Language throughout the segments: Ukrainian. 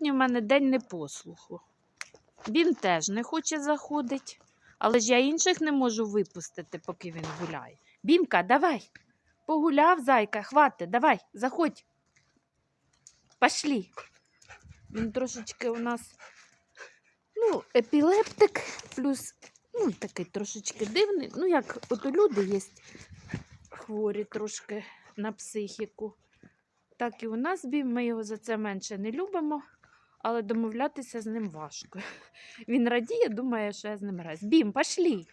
Сьогодні в мене день непослуху. Він теж не хоче заходити, але ж я інших не можу випустити, поки він гуляє. Бімка, давай. Погуляв, зайка, хватить, давай, заходь. Пошли. Він трошечки у нас ну, епілептик, плюс ну, такий трошечки дивний. Ну, як от у люди є хворі трошки на психіку. Так і у нас бім, ми його за це менше не любимо, але домовлятися з ним важко. Він радіє, думає, що я з ним раз. Бім, пошлі.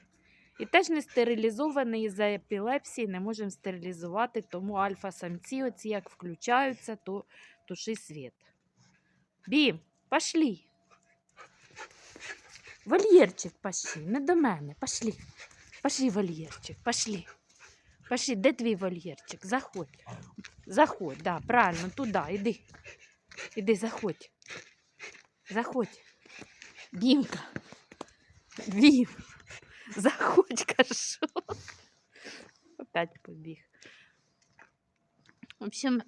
І теж не стерилізований із-за епілепсії, не можемо стерилізувати, тому альфа-самці, оці як включаються, то туши світ. Бім, пошлі. Вольєрчик пошли, не до мене. Пошли. Пошли, вольєрчик, пошли. Пошли, де твій вольєрчик? Заходь. Заходь, да, правильно, туди, іди. Іди, заходь. Заходь. Бімка. Бім. Заходь, кажу. Опять побіг. В общем,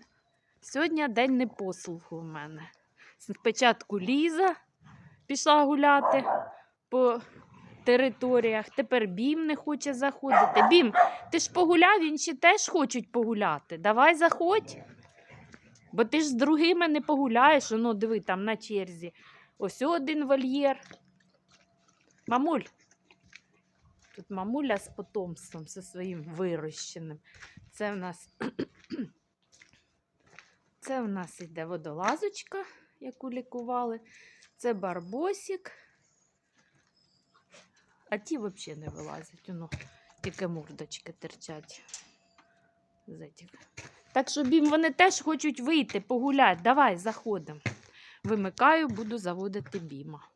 сьогодні день непослуху у мене. Спочатку Ліза пішла гуляти по територіях, тепер Бім не хоче заходити. Бім, ти ж погуляв, інші теж хочуть погуляти. Давай заходь. Бо ти ж з другими не погуляєш, ну диви там на черзі. Ось один вольєр. Мамуль. Тут мамуля з потомством, зі своїм вирощеним. Це в нас, це в нас іде водолазочка, яку лікували. Це барбосик. А ті взагалі не вилазять. Воно тільки мордочки терчать. з этих. Так що бім, вони теж хочуть вийти, погуляти. Давай, заходимо. Вимикаю, буду заводити біма.